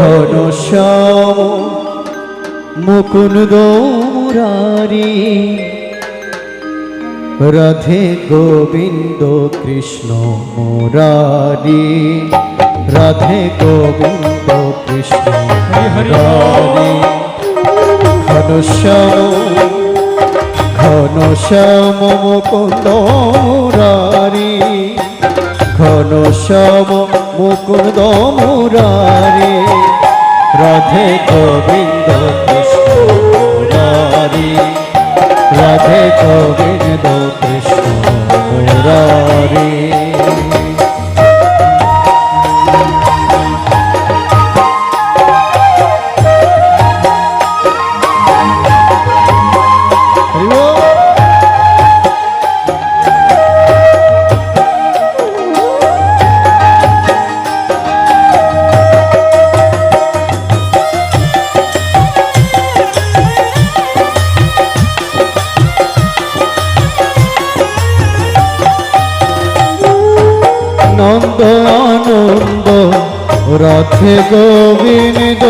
ঘন শ্যাম মুকুন্দ মুরারি রাধে গোবিন্দ কৃষ্ণ মুরারি রাধে গোবিন্দ কৃষ্ণ মুরারি। ঘন শ্যাম ঘন শ্যাম মুকুন্দ মুরারি ঘন শ্যাম মুকুন্দ মুরারে রাধে গোবিন্দ কৃষ্ণ মুরারি রাধে গোবিন্দ কৃষ্ণ মুরারি। নন্দ আনন্দ রথে গোবিন্দ।